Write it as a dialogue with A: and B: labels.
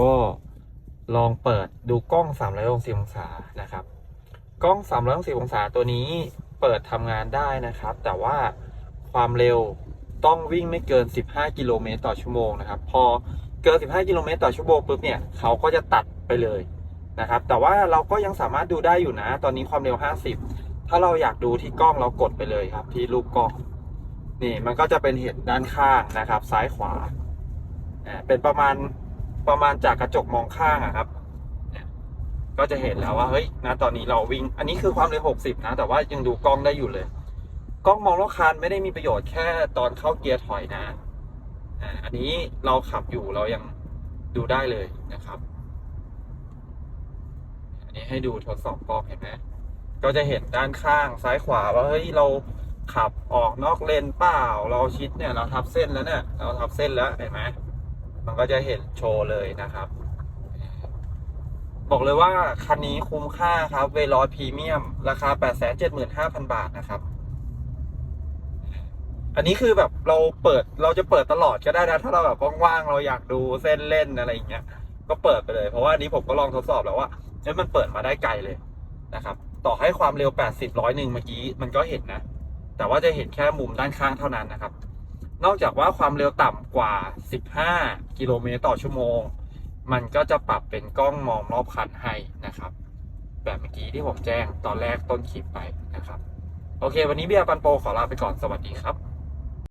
A: ก็ลองเปิดดูกล้อง 360 องศานะครับ กล้อง 360 องศาตัวนี้เปิดทำงานได้นะครับ แต่ว่าความเร็วต้องวิ่งไม่เกิน 15 กิโลเมตรต่อชั่วโมงนะครับ พอเกิน 15 กิโลเมตรต่อชั่วโมงปุ๊บเนี่ยเขาก็จะตัดไปเลยนะครับ แต่ว่าเราก็ยังสามารถดูได้อยู่นะ ตอนนี้ความเร็ว 50 ถ้าเราอยากดูที่กล้องเรากดไปเลยครับ ที่รูปกล้อง นี่มันก็จะเป็นเห็นด้านข้างนะครับ ซ้ายขวาอ่าเป็นประมาณ ประมาณจากกระจกมองข้างอะครับเนี่ยก็จะเห็นแล้วว่า เฮ้ยนะตอนนี้เราวิ่ง อันนี้คือความเร็ว60 นะ แต่ว่ายังดูกล้องได้อยู่เลย กล้องมองรอบคันไม่ได้มีประโยชน์แค่ตอนเข้าเกียร์ถอยนะอันนี้เราขับอยู่เรายังดูได้เลยนะครับ อันนี้ให้ดูทดสอบกล้องเห็นไหมก็จะเห็นด้านข้างซ้ายขวาว่าเฮ้ยเราขับออกนอกเลนเปล่า เราชิดเนี่ยเราทับเส้นแล้วเนี่ย เราทับเส้นแล้วเห็นไหม มันก็จะเห็นโชว์เลยนะครับ บอกเลยว่าคันนี้คุ้มค่าครับเวลอยพรีเมียม ราคา 875,000 บาทนะครับ อันนี้คือแบบเราเปิดเราจะเปิดตลอดก็ได้นะถ้าเราแบบว่างๆเราอยากดูเส้นเล่นอะไรอย่างเงี้ย ก็เปิดไปเลยเพราะว่านนี้ผมก็ลองทดสอบแล้วว่าเอ้ยมันเปิดมาได้ไกลเลยนะครับ ต่อให้ความเร็ว 80ร้อยหนึ่งเมื่อกี้มันก็เห็นนะ แต่ว่าจะเห็นแค่มุมด้านข้างเท่านั้นนะครับ นอกจากว่าความเร็วต่ำกว่า 15 กิโลเมตรต่อชั่วโมง มันก็จะปรับเป็นกล้องมองรอบคันให้นะครับ แบบเมื่อกี้ที่ผมแจ้งตอนแรกต้นคลิปไปนะครับ โอเค วันนี้เบียร์ปันโปขอลาไปก่อนสวัสดีครับ